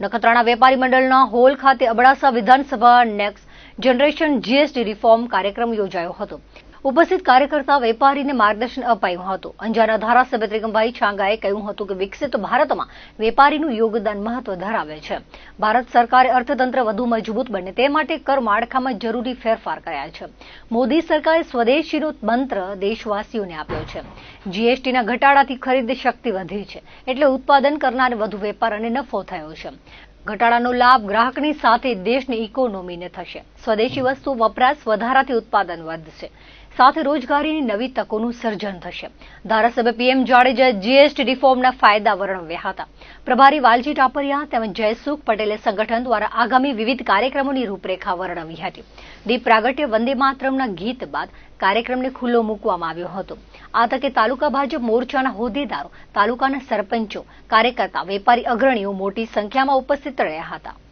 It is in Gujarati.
નખત્રાણા વેપારી મંડળના હોલ ખાતે અબડાસા વિધાનસભા નેક્સ્ટ જનરેશન જીએસટી રિફોર્મ કાર્યક્રમ યોજાયો હતો. ઉપસ્થિત કાર્યકર્તા વેપારીને માર્ગદર્શન અપાયું હતું. અંજારના ધારાસભ્ય ત્રિકમભાઈ છાંગાએ કહ્યું હતું કે વિકસિત ભારતમાં વેપારીનું યોગદાન મહત્વ ધરાવે છે. ભારત સરકારે અર્થતંત્ર વધુ મજબૂત બને તે માટે કર માળખામાં જરૂરી ફેરફાર કર્યા છે. મોદી સરકારે સ્વદેશીનો મંત્ર દેશવાસીઓને આપ્યો છે. જીએસટીના ઘટાડાથી ખરીદ શક્તિ વધી છે, એટલે ઉત્પાદન કરનાર વધુ વેપાર અને નફો થયો છે. ઘટાડાનો લાભ ગ્રાહકની સાથે દેશની ઇકોનોમીને થશે. સ્વદેશી વસ્તુ વપરાશ વધારાથી ઉત્પાદન વધશે. સાથે રોજગારીની નવી તકોનું સર્જન થશે. ધારાસભ્ય પીએમ જાડેજા જીએસટી રિફોર્મના ફાયદા વર્ણવ્યા હતા. પ્રભારી વાલજી ટાપરિયા તેમજ જયસુખ પટેલે સંગઠન દ્વારા આગામી વિવિધ કાર્યક્રમોની રૂપરેખા વર્ણવી હતી. દીપ પ્રાગટ્ય વંદે માતરમના ગીત બાદ કાર્યક્રમને ખુલ્લો મૂકવામાં આવ્યો હતો. આ તકે તાલુકા ભાજપ મોરચાના હોદ્દેદારો, તાલુકાના સરપંચો, કાર્યકર્તા, વેપારી અગ્રણીઓ મોટી સંખ્યામાં ઉપસ્થિત રહ્યા હતા.